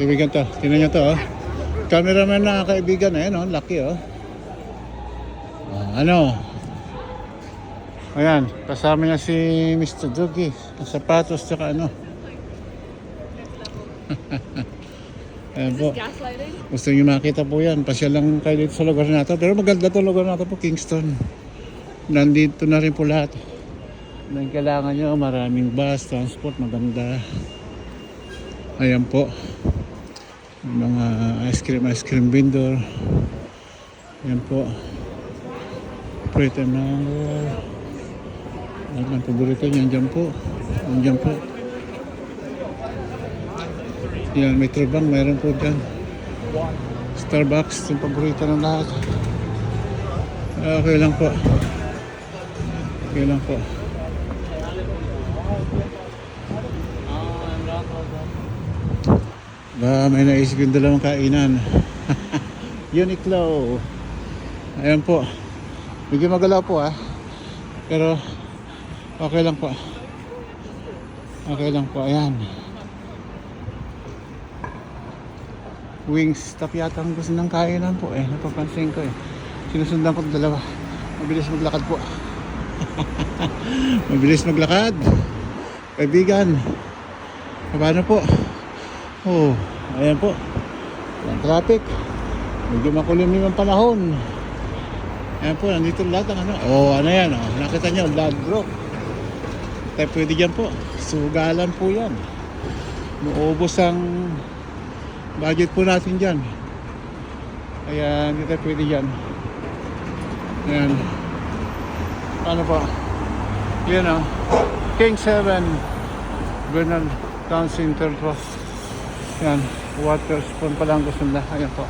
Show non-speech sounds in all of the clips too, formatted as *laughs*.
Kaibigan to. Tingnan nyo to, oh. Cameraman na kaibigan, eh, no? Laki, oh. Ah, ano? Ayan, kasama niya si Mr. Doggy. Ang sapatos, tsaka ano. *laughs* Ayan po. Gusto niyo makita po yan. Pasyal lang kayo dito sa lugar natin. Pero maganda to lugar natin po, Kingston. Nandito na rin po lahat. Nang kailangan nyo, maraming bus, transport, maganda. Ayan po. Mga ice cream, ice cream vendor. Ayan po. Pretty mango. Ano ang paborito niyan dyan po. Nandiyan po. Yan, Metro Bank, mayroon po dyan. Starbucks, yung paborito ng lahat. Ah, Okay lang po. Okay lang po. Ba, may naisip yung dalawang kainan. *laughs* Uniqlo. Ayan po. Medyo magalaw po ah. Pero, okay lang po. Okay lang po. Ayan. Wings. Tap yata ang gusto ng kainan po eh. Napapansin ko eh. Sinusundan ko dalawa. Mabilis maglakad po. *laughs* Mabilis maglakad. Kaibigan. Paano po? Oh, ayan po. Ang traffic. Medyo makulimlim ang panahon. Ayan po, nandito lahat ang ano. Oh, ano yan? Oh. Nakita nyo, log rock. Tayo pwede dyan po. Sugalan po yan. Muubos ang budget po natin dyan. Kaya hindi tayo pwede dyan. Ayan. Ano po? Yan oh. King 7 Bernal Town Center Trust. Yan. Water spoon pa lang gusto nila. Ayan po.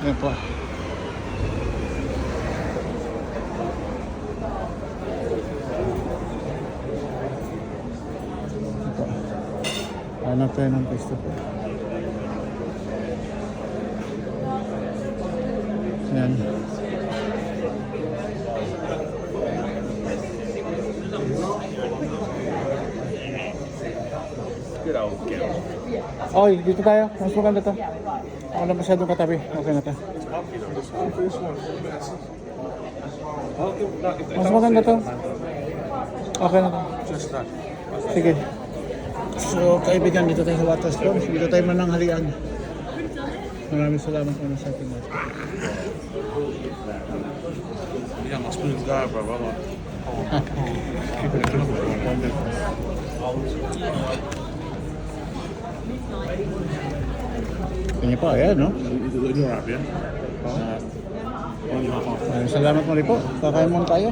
Ayan po. Ayan po. Hanap tayo ng pwesto po. Yan. Oy, dito tayo. Mas maganda to. Wala masyadong katabi. Okay na to. Mas maganda to. Okay na to. Sige. So, kaibigan, dito tayo sa water sports. Dito tayo mananghalian. Maraming salamat po sa ating mga. Yeah, my spoon's gone, bro. Hold on. Kanya pa, ayan, no? Yeah? Maraming salamat rin po. Kakain muna tayo.